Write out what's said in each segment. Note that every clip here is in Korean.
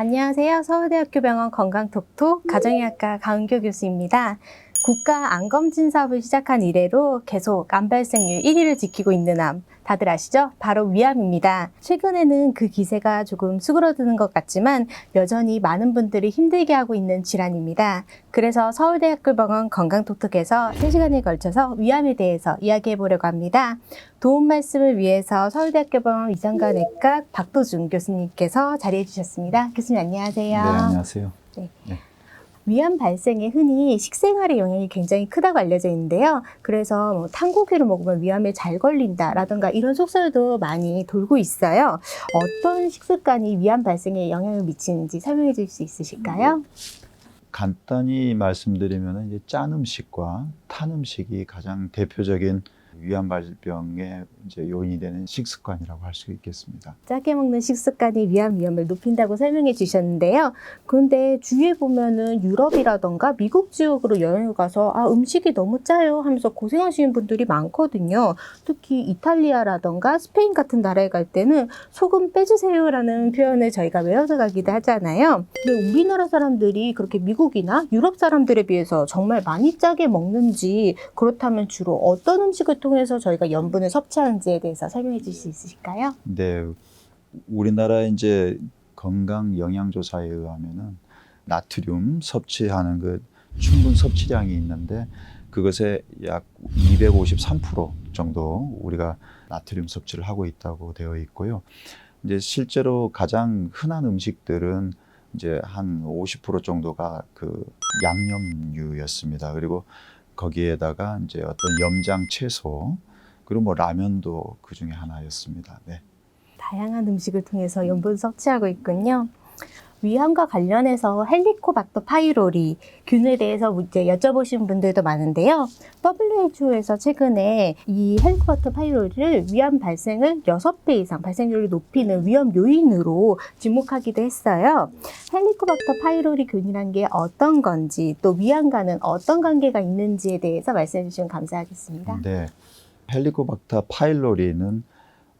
안녕하세요. 서울대학교 병원 건강톡톡 가정의학과 가은교 교수입니다. 국가 암검진 사업을 시작한 이래로 계속 암 발생률 1위를 지키고 있는 암. 다들 아시죠? 바로 위암입니다. 최근에는 그 기세가 조금 수그러드는 것 같지만 여전히 많은 분들이 힘들게 하고 있는 질환입니다. 그래서 서울대학교 병원 건강톡톡에서 3시간에 걸쳐서 위암에 대해서 이야기해 보려고 합니다. 도움 말씀을 위해서 서울대학교 병원 위장관외과 박도준 교수님께서 자리해 주셨습니다. 교수님 안녕하세요. 네, 안녕하세요. 위암 발생에 흔히 식생활의 영향이 굉장히 크다고 알려져 있는데요. 그래서 뭐 탄고기를 먹으면 위암에 잘 걸린다라든가 이런 속설도 많이 돌고 있어요. 어떤 식습관이 위암 발생에 영향을 미치는지 설명해 줄수 있으실까요? 간단히 말씀드리면 이제 짠 음식과 탄 음식이 가장 대표적인 위암 발병의 이제 요인이 되는 식습관이라고 할 수 있겠습니다. 짜게 먹는 식습관이 위암 위험을 높인다고 설명해 주셨는데요. 그런데 주위에 보면은 유럽이라던가 미국 지역으로 여행을 가서 아 음식이 너무 짜요 하면서 고생하시는 분들이 많거든요. 특히 이탈리아라던가 스페인 같은 나라에 갈 때는 소금 빼주세요라는 표현을 저희가 외워서 가기도 하잖아요. 근데 우리나라 사람들이 그렇게 미국이나 유럽 사람들에 비해서 정말 많이 짜게 먹는지 그렇다면 주로 어떤 음식을 통해 서 저희가 염분을 섭취하는지에 대해서 설명해 주실 수 있으실까요? 근데 우리나라 이제 건강 영양조사에 의하면은 나트륨 섭취하는 그 충분 섭취량이 있는데 그것의 약 253% 정도 우리가 나트륨 섭취를 하고 있다고 되어 있고요. 이제 실제로 가장 흔한 음식들은 이제 한 50% 정도가 그 양념류였습니다. 그리고 거기에다가 이제 어떤 염장 채소 그리고 뭐 라면도 그 중에 하나였습니다. 네. 다양한 음식을 통해서 염분 섭취하고 있군요. 위암과 관련해서 헬리코박터 파이로리 균에 대해서 이제 여쭤보신 분들도 많은데요. WHO에서 최근에 이 헬리코박터 파이로리를 위암 발생을 6배 이상 발생률을 높이는 위험 요인으로 지목하기도 했어요. 헬리코박터 파이로리 균이란 게 어떤 건지 또 위암과는 어떤 관계가 있는지에 대해서 말씀해 주시면 감사하겠습니다. 네. 헬리코박터 파일로리는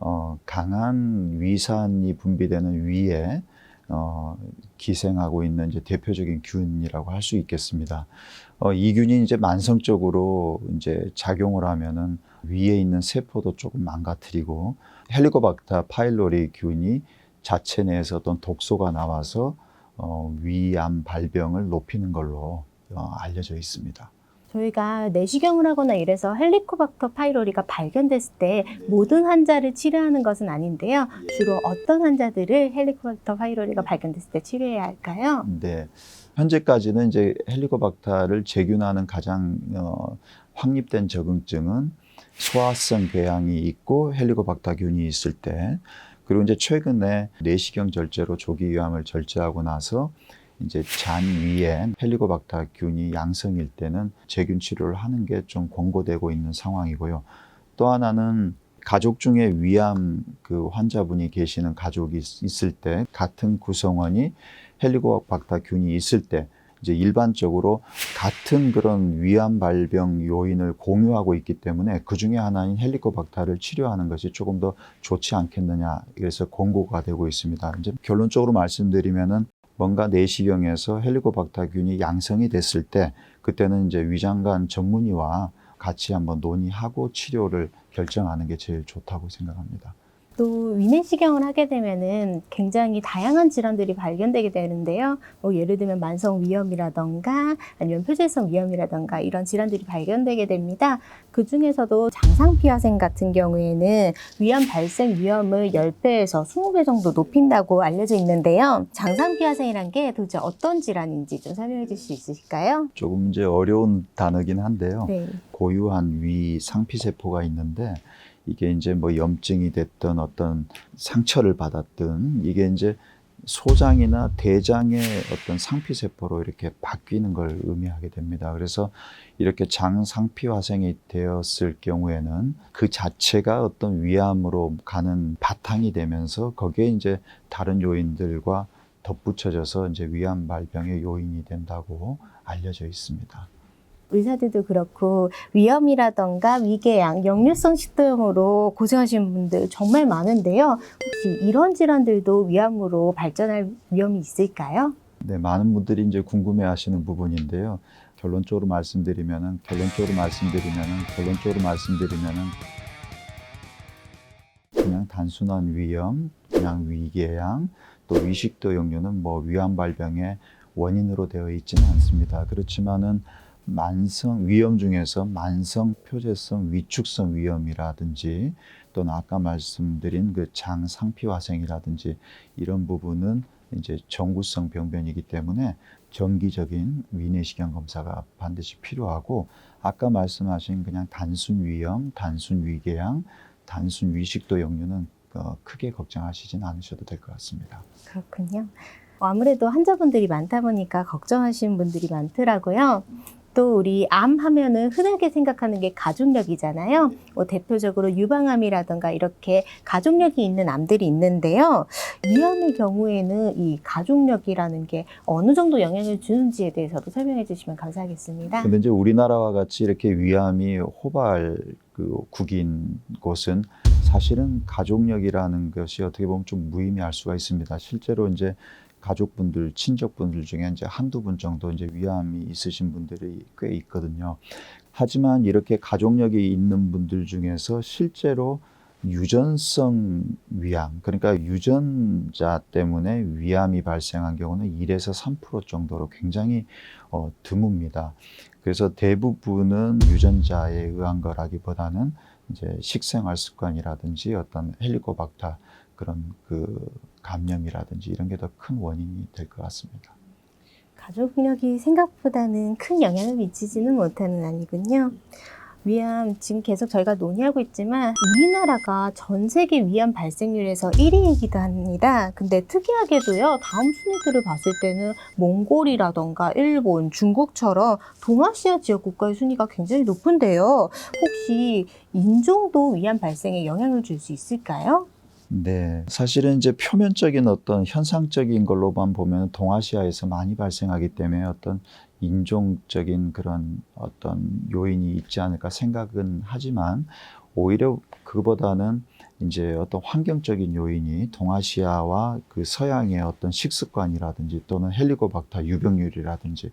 어, 강한 위산이 분비되는 위에 어, 기생하고 있는 이제 대표적인 균이라고 할 수 있겠습니다. 어, 이 균이 이제 만성적으로 이제 작용을 하면은 위에 있는 세포도 조금 망가뜨리고 헬리코박터 파일로리 균이 자체 내에서 어떤 독소가 나와서 어, 위암 발병을 높이는 걸로 어, 알려져 있습니다. 저희가 내시경을 하거나 이래서 헬리코박터 파이로리가 발견됐을 때 모든 환자를 치료하는 것은 아닌데요. 주로 어떤 환자들을 헬리코박터 파이로리가 발견됐을 때 치료해야 할까요? 네. 현재까지는 이제 헬리코박터를 제균하는 가장 어, 확립된 적응증은 소화성 궤양이 있고 헬리코박터균이 있을 때 그리고 이제 최근에 내시경 절제로 조기 위암을 절제하고 나서 이제 잔 위에 헬리코박터균이 양성일 때는 제균 치료를 하는 게 좀 권고되고 있는 상황이고요. 또 하나는 가족 중에 위암 그 환자분이 계시는 가족이 있- 있을 때 같은 구성원이 헬리코박터균이 있을 때 이제 일반적으로 같은 그런 위암 발병 요인을 공유하고 있기 때문에 그 중에 하나인 헬리코박터를 치료하는 것이 조금 더 좋지 않겠느냐 그래서 권고가 되고 있습니다. 이제 결론적으로 말씀드리면은 뭔가 내시경에서 헬리코박터균이 양성이 됐을 때 그때는 이제 위장관 전문의와 같이 한번 논의하고 치료를 결정하는 게 제일 좋다고 생각합니다. 또 위내시경을 하게 되면은 굉장히 다양한 질환들이 발견되게 되는데요. 뭐 예를 들면 만성 위염이라던가 아니면 표재성 위염이라던가 이런 질환들이 발견되게 됩니다. 그 중에서도 장상피화생 같은 경우에는 위암 발생 위험을 10배에서 20배 정도 높인다고 알려져 있는데요. 장상피화생이란 게 도대체 어떤 질환인지 좀 설명해 주실 수 있으실까요? 조금 이제 어려운 단어긴 한데요. 네. 고유한 위 상피세포가 있는데 이게 이제 뭐 염증이 됐던 어떤 상처를 받았든 이게 이제 소장이나 대장의 어떤 상피세포로 이렇게 바뀌는 걸 의미하게 됩니다. 그래서 이렇게 장 상피화생이 되었을 경우에는 그 자체가 어떤 위암으로 가는 바탕이 되면서 거기에 이제 다른 요인들과 덧붙여져서 이제 위암 발병의 요인이 된다고 알려져 있습니다. 의사들도 그렇고 위염이라던가 위궤양, 역류성 식도염으로 고생하시는 분들 정말 많은데요. 혹시 이런 질환들도 위암으로 발전할 위험이 있을까요? 네, 많은 분들이 이제 궁금해하시는 부분인데요. 결론적으로 말씀드리면은 결론적으로 말씀드리면은 결론적으로 말씀드리면은 그냥 단순한 위염, 그냥 위궤양, 또 위식도 역류는 뭐 위암 발병의 원인으로 되어 있지는 않습니다. 그렇지만은 만성 위염 중에서 만성 표재성 위축성 위염이라든지 또는 아까 말씀드린 그 장 상피화생이라든지 이런 부분은 이제 정구성 병변이기 때문에 정기적인 위내시경 검사가 반드시 필요하고 아까 말씀하신 그냥 단순 위염, 단순 위궤양, 단순 위식도 역류는 어, 크게 걱정하시진 않으셔도 될 것 같습니다. 그렇군요. 아무래도 환자분들이 많다 보니까 걱정하시는 분들이 많더라고요. 또 우리 암 하면은 흔하게 생각하는 게 가족력이잖아요. 뭐 대표적으로 유방암이라든가 이렇게 가족력이 있는 암들이 있는데요. 위암의 경우에는 이 가족력이라는 게 어느 정도 영향을 주는지에 대해서도 설명해 주시면 감사하겠습니다. 근데 이제 우리나라와 같이 이렇게 위암이 호발 그 국인 곳은 사실은 가족력이라는 것이 어떻게 보면 좀 무의미할 수가 있습니다. 실제로 이제 가족분들, 친족분들 중에 이제 한두 분 정도 이제 위암이 있으신 분들이 꽤 있거든요. 하지만 이렇게 가족력이 있는 분들 중에서 실제로 유전성 위암, 그러니까 유전자 때문에 위암이 발생한 경우는 1에서 3% 정도로 굉장히 어, 드뭅니다. 그래서 대부분은 유전자에 의한 거라기보다는 이제 식생활 습관이라든지 어떤 헬리코박터 그런 그 감염이라든지 이런 게 더 큰 원인이 될 것 같습니다. 가족력이 생각보다는 큰 영향을 미치지는 못하는 아니군요. 위암 지금 계속 저희가 논의하고 있지만 우리나라가 전 세계 위암 발생률에서 1위이기도 합니다. 근데 특이하게도요. 다음 순위들을 봤을 때는 몽골이라던가 일본, 중국처럼 동아시아 지역 국가의 순위가 굉장히 높은데요. 혹시 인종도 위암 발생에 영향을 줄 수 있을까요? 네, 사실은 이제 표면적인 어떤 현상적인 걸로만 보면 동아시아에서 많이 발생하기 때문에 어떤 인종적인 그런 어떤 요인이 있지 않을까 생각은 하지만 오히려 그보다는 이제 어떤 환경적인 요인이 동아시아와 그 서양의 어떤 식습관이라든지 또는 헬리코박터 유병률이라든지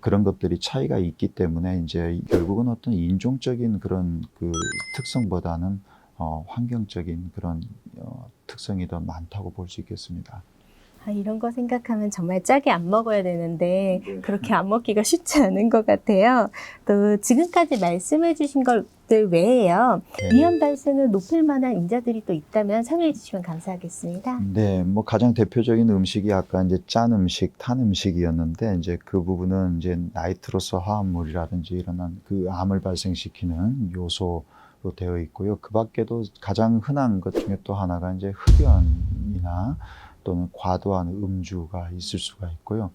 그런 것들이 차이가 있기 때문에 이제 결국은 어떤 인종적인 그런 그 특성보다는 어, 환경적인 그런 어, 특성이 더 많다고 볼 수 있겠습니다. 아, 이런 거 생각하면 정말 짜게 안 먹어야 되는데 그렇게 안 먹기가 쉽지 않은 것 같아요. 또 지금까지 말씀해 주신 것들 외에요. 네. 위험 발생을 높일 만한 인자들이 또 있다면 설명해 주시면 감사하겠습니다. 네, 뭐 가장 대표적인 음식이 아까 이제 짠 음식, 탄 음식이었는데 이제 그 부분은 이제 나이트로스 화합물이라든지 이런 그 암을 발생시키는 요소 로 되어 있고요. 그 밖에도 가장 흔한 것 중에 또 하나가 이제 흡연이나 또는 과도한 음주가 있을 수가 있고요.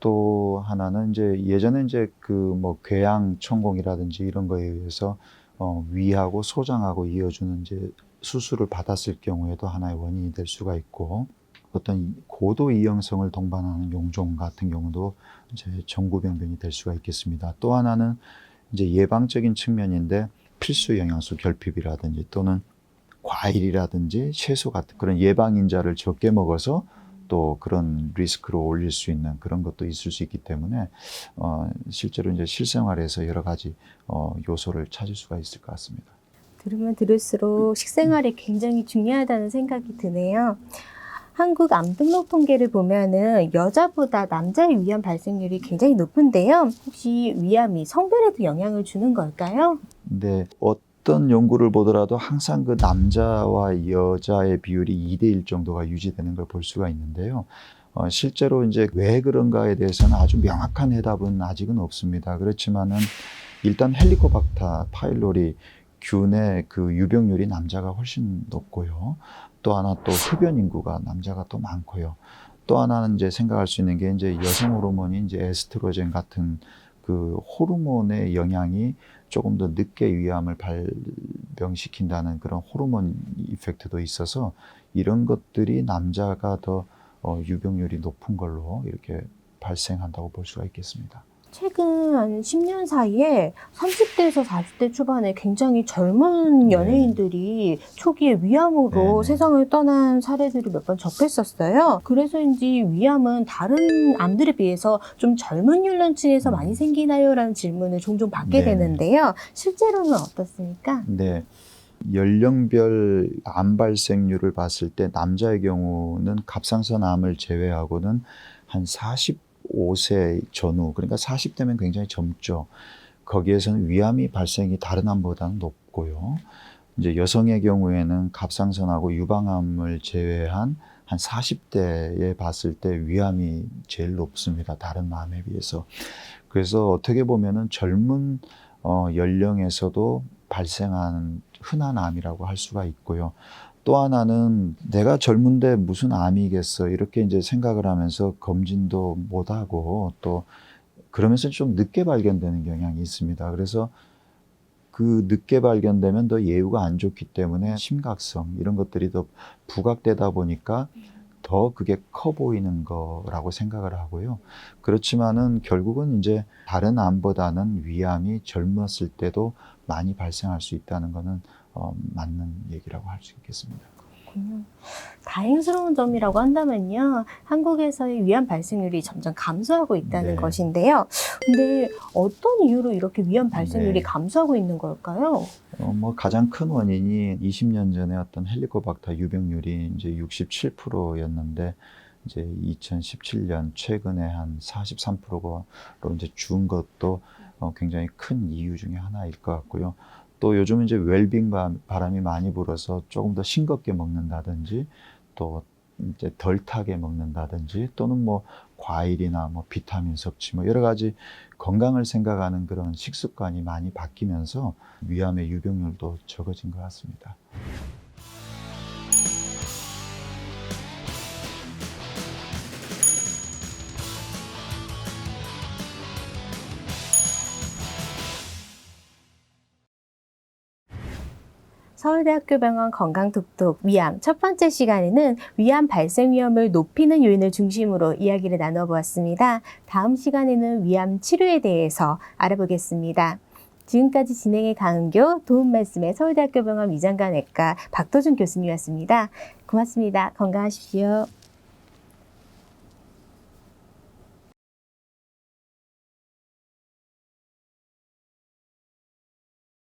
또 하나는 이제 예전에 이제 그 뭐 궤양 천공이라든지 이런 거에 의해서 어, 위하고 소장하고 이어주는 이제 수술을 받았을 경우에도 하나의 원인이 될 수가 있고 어떤 고도 이형성을 동반하는 용종 같은 경우도 이제 정구병변이 될 수가 있겠습니다. 또 하나는 이제 예방적인 측면인데 필수 영양소 결핍이라든지 또는 과일이라든지 채소 같은 그런 예방인자를 적게 먹어서 또 그런 리스크로 올릴 수 있는 그런 것도 있을 수 있기 때문에 어, 실제로 이제 실생활에서 여러 가지 어, 요소를 찾을 수가 있을 것 같습니다. 들으면 들을수록 식생활이 굉장히 중요하다는 생각이 드네요. 한국 암 등록 통계를 보면은 여자보다 남자의 위암 발생률이 굉장히 높은데요. 혹시 위암이 성별에도 영향을 주는 걸까요? 근데 어떤 연구를 보더라도 항상 그 남자와 여자의 비율이 2대 1 정도가 유지되는 걸 볼 수가 있는데요. 어, 실제로 이제 왜 그런가에 대해서는 아주 명확한 해답은 아직은 없습니다. 그렇지만은 일단 헬리코박터 파일로리 균의 그 유병률이 남자가 훨씬 높고요. 또 하나 또 흡연 인구가 남자가 더 많고요. 또 하나는 이제 생각할 수 있는 게 이제 여성 호르몬이 이제 에스트로겐 같은 그 호르몬의 영향이 조금 더 늦게 위암을 발병시킨다는 그런 호르몬 이펙트도 있어서 이런 것들이 남자가 더 어, 유병률이 높은 걸로 이렇게 발생한다고 볼 수가 있겠습니다. 최근 한 10년 사이에 30대에서 40대 초반에 굉장히 젊은 네. 연예인들이 초기에 위암으로 네. 세상을 떠난 사례들을 몇 번 접했었어요. 그래서인지 위암은 다른 암들에 비해서 좀 젊은 연령층에서 음. 많이 생기나요? 라는 질문을 종종 받게 네. 되는데요. 실제로는 어떻습니까? 네. 연령별 암 발생률을 봤을 때 남자의 경우는 갑상선 암을 제외하고는 한 45세 전후 그러니까 40대면 굉장히 젊죠. 거기에서는 위암이 발생이 다른 암보다는 높고요. 이제 여성의 경우에는 갑상선하고 유방암을 제외한 한 40대에 봤을 때 위암이 제일 높습니다. 다른 암에 비해서. 그래서 어떻게 보면은 젊은 어, 연령에서도 발생하는 흔한 암이라고 할 수가 있고요. 또 하나는 내가 젊은데 무슨 암이겠어 이렇게 이제 생각을 하면서 검진도 못 하고 또 그러면서 좀 늦게 발견되는 경향이 있습니다. 그래서 그 늦게 발견되면 더 예후가 안 좋기 때문에 심각성 이런 것들이 더 부각되다 보니까 더 그게 커 보이는 거라고 생각을 하고요. 그렇지만은 결국은 이제 다른 암보다는 위암이 젊었을 때도 많이 발생할 수 있다는 거는 어, 맞는 얘기라고 할 수 있겠습니다. 그렇군요. 다행스러운 점이라고 한다면요. 한국에서의 위암 발생률이 점점 감소하고 있다는 네. 것인데요. 근데 어떤 이유로 이렇게 위암 발생률이 네. 감소하고 있는 걸까요? 어, 뭐 가장 큰 원인이 20년 전에 어떤 헬리코박터 유병률이 이제 67%였는데 이제 2017년 최근에 한 43%로 이제 준 것도 어, 굉장히 큰 이유 중에 하나일 것 같고요. 또 요즘 이제 웰빙 바- 바람이 많이 불어서 조금 더 싱겁게 먹는다든지 또 이제 덜 타게 먹는다든지 또는 뭐 과일이나 뭐 비타민 섭취 뭐 여러 가지 건강을 생각하는 그런 식습관이 많이 바뀌면서 위암의 유병률도 적어진 것 같습니다. 서울대학교 병원 건강톡톡 위암 첫 번째 시간에는 위암 발생 위험을 높이는 요인을 중심으로 이야기를 나눠보았습니다. 다음 시간에는 위암 치료에 대해서 알아보겠습니다. 지금까지 진행의 강은교, 도움 말씀의 서울대학교 병원 위장관외과 박도준 교수님이었습니다. 고맙습니다. 건강하십시오.